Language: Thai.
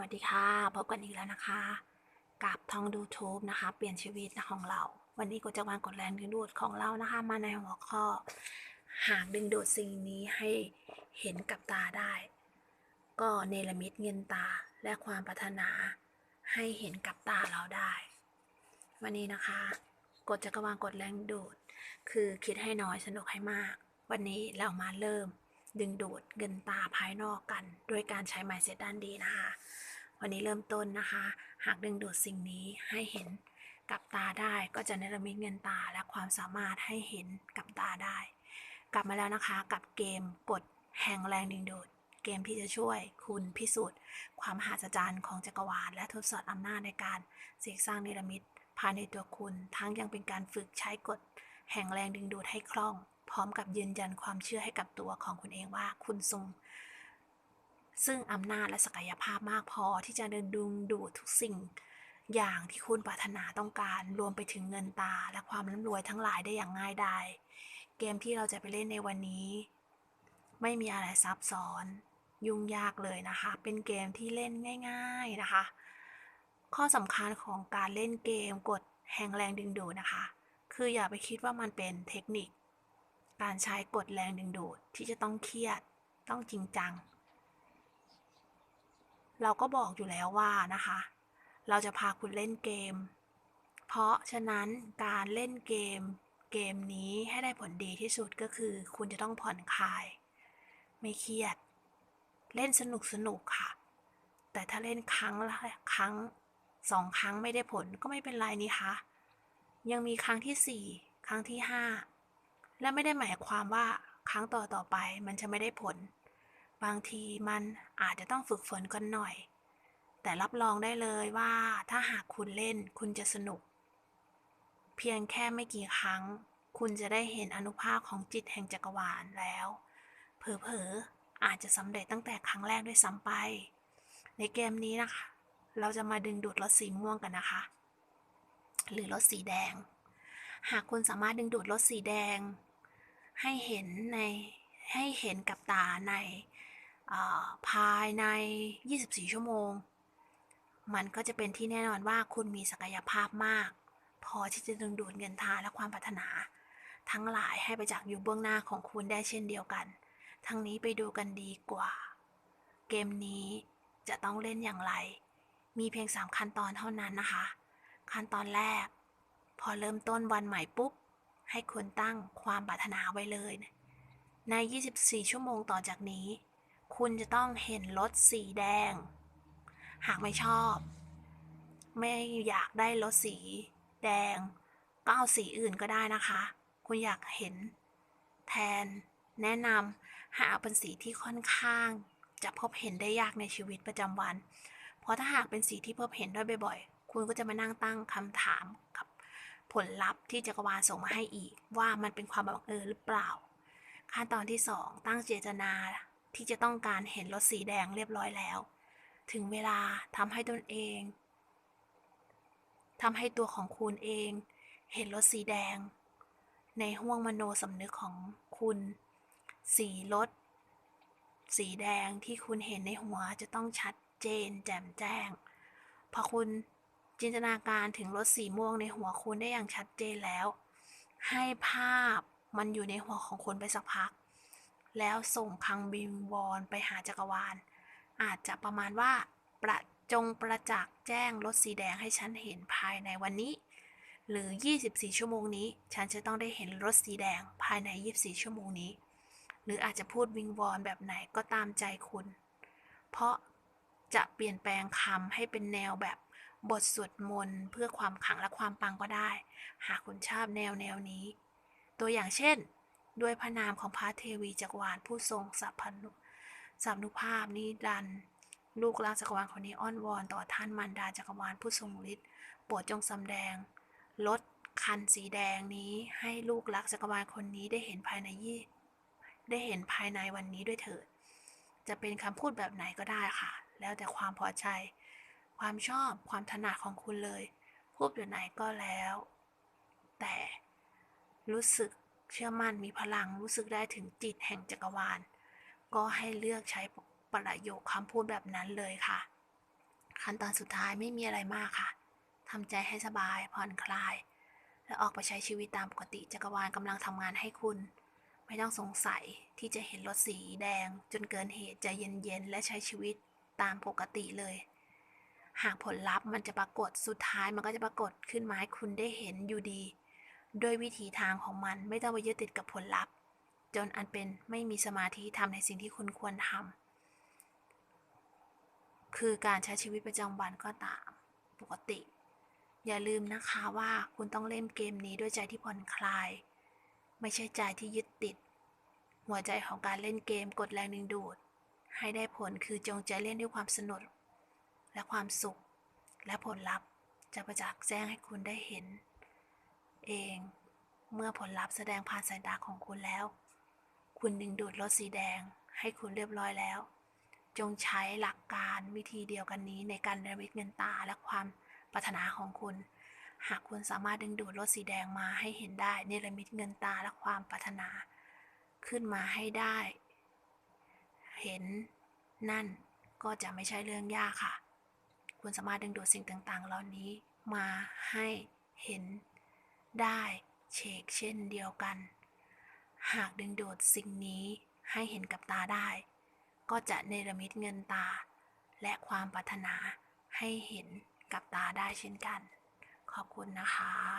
วัสดีค่ะ พบกันอีกแล้วนะคะ กับทองดูทูบนะคะ เปลี่ยนชีวิตของเรา วันนี้กฎจักรวาลกดแรงดึงดูดของเรานะคะ มาในหัวข้อ หากดึงดูดสิ่งนี้ให้เห็นกับตาได้ ก็เนรมิตเงินตาและความปรารถนาให้เห็นกับตาเราได้ วันนี้นะคะกฎจักรวาลกดแรงดูด คือคิดให้น้อยสนุกให้มาก วันนี้เรามาเริ่ม ดึงดูดเงินตาภายนอกกันด้วยการใช้ mindset ด้านดีนะคะ วันนี้เริ่มต้นนะคะ หากดึงดูดสิ่งนี้ให้เห็นกับตาได้ก็จะเนรมิตเงินตาและความสามารถให้เห็นกับตาได้ กลับมาแล้วนะคะกับเกมกฎแห่งแรงดึงดูด เกมที่จะช่วยคุณพิสูจน์ ความมหัศจรรย์ของจักรวาลและทดสอบอำนาจในการเสกสร้างเนรมิตภายในตัวคุณ ทั้งยังเป็นการฝึกใช้กฎแห่งแรงดึงดูดให้คล่อง พร้อมกับยืนยันความเชื่อให้กับตัวของคุณเองว่าคุณทรง ซึ่งอำนาจและศักยภาพมากพอที่จะดึงดูดูดทุกสิ่ง อย่างที่คุณปรารถนาต้องการรวมไปถึงเงินตาและความร่ำรวยทั้งหลายได้อย่างง่ายดายเกมที่เราจะไปเล่นในวันนี้ ไม่มีอะไรซับซ้อน ยุ่งยากเลยนะคะ เป็นเกมที่เล่นง่าย ๆนะคะ ข้อสำคัญของการเล่นเกมกดแห่งแรงดึงดูดนะคะ คืออย่าไปคิดว่ามันเป็นเทคนิค การใช้กดแรงดึงดูดที่จะต้องเครียดต้องจริงจัง เราก็บอกอยู่แล้วว่านะคะ เราจะพาคุณเล่นเกม เพราะฉะนั้นการเล่นเกม เกมนี้ให้ได้ผลดีที่สุดก็คือ คุณจะต้องผ่อนคลาย ไม่เครียด เล่นสนุกสนุกค่ะ แต่ถ้าเล่นครั้งละครั้งสองครั้งไม่ได้ผลก็ไม่เป็นไรนี่คะยังมีครั้งที่สี่ครั้งที่ห้าและไม่ได้หมายความว่าครั้งต่อต่อไปมันจะไม่ได้ผล บางทีมันอาจจะต้องฝึกฝนกันหน่อย แต่รับรองได้เลยว่าถ้าหากคุณเล่นคุณจะสนุก เพียงแค่ไม่กี่ครั้ง คุณจะได้เห็นอนุภาคของจิตแห่งจักรวาลแล้ว เผลอๆอาจจะสำเร็จตั้งแต่ครั้งแรกด้วยซ้ำไป ในเกมนี้นะคะ เราจะมาดึงดูดรถสีม่วงกันนะคะ หรือรถสีแดง หากคุณสามารถดึงดูดรถสีแดง ให้เห็นในให้เห็นกับตาใน ภายใน 24 ชั่วโมง มันก็จะเป็นที่แน่นอนว่าคุณมีศักยภาพมาก พอที่จะดึงดูดเงินทาและความปรารถนา ทั้งหลายให้ไปจากอยู่เบื้องหน้าของคุณได้เช่นเดียวกัน ทั้งนี้ไปดูกันดีกว่า เกมนี้จะต้องเล่นอย่างไร มีเพียง 3 ขั้นตอนเท่านั้นนะคะ ขั้นตอนแรก พอเริ่มต้นวันใหม่ปุ๊บ ให้คุณตั้งความปรารถนาไว้เลย ใน 24 ชั่วโมงต่อจากนี้ คุณจะต้องเห็นรถสีแดง หากไม่ชอบ ไม่อยากได้รถสีแดงก็เอาสีอื่นก็ได้นะคะ คุณอยากเห็น แทน แนะนำหาเป็นสีที่ค่อนข้าง จะพบเห็นได้ยากในชีวิตประจำวัน เพราะถ้าหากเป็นสีที่พบเห็นได้บ่อยๆ คุณก็จะมานั่งตั้งคำถามกับผลลัพธ์ที่จักรวาลส่งมาให้อีก ว่ามันเป็นความบังเอิญหรือเปล่า ขั้นตอนที่ 2 ตั้งเจตนา ที่จะต้องการเห็นรถสีแดงเรียบร้อยแล้ว ถึงเวลาทำให้ตนเองทำให้ตัวของคุณเอง เห็นรถสีแดง ในห้วงมโนสำนึกของคุณ สีรถสีแดงที่คุณเห็นในหัวจะต้องชัดเจน แจ่มแจ้ง พอคุณจินตนาการถึงรถสีม่วงในหัวคุณได้อย่างชัดเจนแล้ว ให้ภาพมันอยู่ในหัวของคุณไปสักพัก แล้วส่งคังบิงวอนไปหาจักรวาล อาจจะประมาณว่า ประจงประจักษ์แจ้งรถสีแดงให้ฉันเห็นภายในวันนี้ หรือ 24 ชั่วโมงนี้ ฉันจะต้องได้เห็นรถสีแดงภายใน 24 ชั่วโมงนี้ หรืออาจจะพูดวิงวอนแบบไหนก็ตามใจคุณ เพราะจะเปลี่ยนแปลงคำให้เป็นแนวแบบบทสวดมนต์เพื่อความขังและความปังก็ได้ หากคุณชอบแนวแนวนี้ ตัวอย่างเช่น ด้วยพระนามของพระเทวีจักรวาลผู้ทรงสัพพนุสัมนุภาพนิรันดร์ลูกรักจักรวาลคนนี้อ้อนวอนต่อท่านมารดาจักรวาลผู้ทรงฤทธิ์โปรดจงสำแดงรถคันสีแดงนี้ให้ลูกรักจักรวาลคนนี้ได้เห็นภายในยี่ ได้เห็นภายในวันนี้ด้วยเถิด จะเป็นคำพูดแบบไหนก็ได้ค่ะ แล้วแต่ความพอใจ ความชอบความถนัดของคุณเลย พูดแบบไหนก็แล้ว แต่รู้สึก เชื่อมั่นมีพลังรู้สึกได้ถึงจิตแห่งจักรวาล ก็ให้เลือกใช้ประโยคคำพูดแบบนั้นเลยค่ะ ขั้นตอนสุดท้ายไม่มีอะไรมากค่ะทำใจให้สบายผ่อนคลาย และออกไปใช้ชีวิตตามปกติจักรวาลกำลังทำงานให้คุณ ไม่ต้องสงสัยที่จะเห็นรถสีแดง จนเกินเหตุใจเย็นๆและใช้ชีวิตตามปกติเลย หากผลลัพธ์มันจะปรากฏสุดท้ายมันก็จะปรากฏขึ้นมาให้คุณได้เห็นอยู่ดี โดยวิถีทางของมันไม่ต้องไปยึดติดกับผลลัพธ์ จนอันเป็นไม่มีสมาธิทำในสิ่งที่คุณควรทำคือการใช้ชีวิตประจำวันก็ตามปกติ อย่าลืมนะคะว่าคุณต้องเล่นเกมนี้ด้วยใจที่ผ่อนคลาย ไม่ใช่ใจที่ยึดติด หัวใจของการเล่นเกมกดแรงดึงดูด ให้ได้ผลคือจงใจเล่นด้วยความสนุกและความสุข และผลลัพธ์จะประจักษ์แจ้งให้คุณได้เห็น เอง เมื่อผลลัพธ์แสดงผ่านสายตาของคุณแล้ว คุณดึงดูดรถสีแดงให้คุณเรียบร้อยแล้ว จงใช้หลักการวิธีเดียวกันนี้ในการเนรมิตเงินตาและความปรารถนาของคุณ หากคุณสามารถดึงดูดรถสีแดงมาให้เห็นได้เนรมิตเงินตาและความปรารถนา ขึ้นมาให้ได้ เห็นนั่นก็จะไม่ใช่เรื่องยากค่ะ คุณสามารถดึงดูดสิ่งต่างๆ เหล่านี้มาให้เห็น ได้เชกเช่นเดียวกัน หากดึงดูดสิ่งนี้ให้เห็นกับตาได้ ก็จะเนรมิตเงินตา และความปรารถนาให้เห็นกับตาได้เช่นกัน ขอบคุณนะคะ